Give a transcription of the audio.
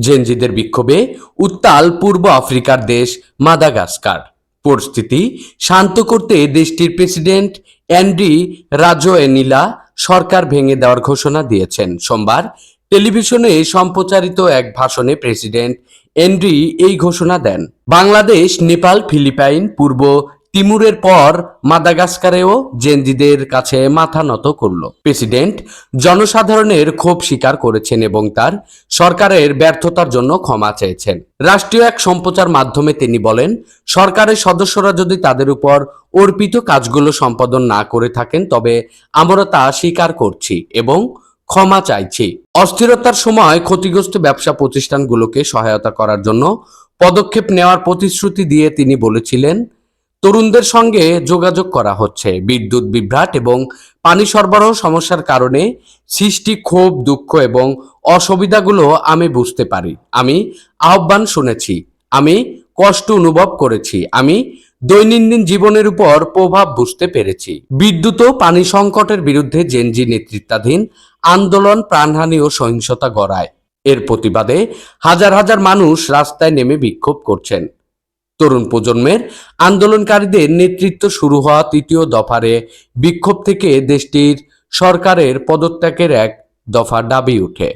জেনজিদের বিক্ষোভে উত্তাল পূর্ব আফ্রিকার দেশ মাদাগাস্কার। পরিস্থিতি শান্ত করতে দেশটির প্রেসিডেন্ট অ্যান্ড্রি রাজোয়েনিলা সরকার ভেঙে দেওয়ার ঘোষণা দিয়েছেন। সোমবার টেলিভিশনে সম্প্রচারিত এক ভাষণে প্রেসিডেন্ট এনরি এই ঘোষণা দেন। বাংলাদেশ, নেপাল, ফিলিপাইন, পূর্ব তিমুরের পর মাদাগাস্কারেও জেনজিদের কাছে মাথা নত করল। প্রেসিডেন্ট জনসাধারণের ক্ষোভ স্বীকার করেছেন এবং তার সরকারের ব্যর্থতার জন্য ক্ষমা চেয়েছেন। রাষ্ট্রীয় এক সম্প্রচার মাধ্যমে তিনি বলেন, সরকারের সদস্যরা যদি তাদের উপর অর্পিত কাজগুলো সম্পাদন না করে থাকেন, তবে আমরা তা স্বীকার করছি এবং ক্ষমা চাইছি। অস্থিরতার সময় ক্ষতিগ্রস্ত ব্যবসা প্রতিষ্ঠানগুলোকে সহায়তা করার জন্য পদক্ষেপ নেওয়ার প্রতিশ্রুতি দিয়ে তিনি বলেছিলেন তরুণদের সঙ্গে যোগাযোগ করা হচ্ছে। বিদ্যুৎ বিভ্রাট এবং পানি সরবরাহ সমস্যার কারণে সৃষ্টি ক্ষোভ, দুঃখ এবং অসুবিধাগুলো আমি বুঝতে পারি। আমি আহ্বান শুনেছি। আমি কষ্ট অনুভব করেছি। আমি দৈনন্দিন জীবনের উপর প্রভাব বুঝতে পেরেছি। বিদ্যুৎ ও পানি সংকটের বিরুদ্ধে জেনজি নেতৃত্বাধীন আন্দোলন প্রাণহানি ও সহিংসতা গড়ায়। এর প্রতিবাদে হাজার হাজার মানুষ রাস্তায় নেমে বিক্ষোভ করছেন। তরুণ প্রজন্মের আন্দোলনকারীদের নেতৃত্ব শুরু হওয়া তৃতীয় দফারে বিক্ষোভ থেকে দেশটির সরকারের পদত্যাগের এক দফা দাবি ওঠে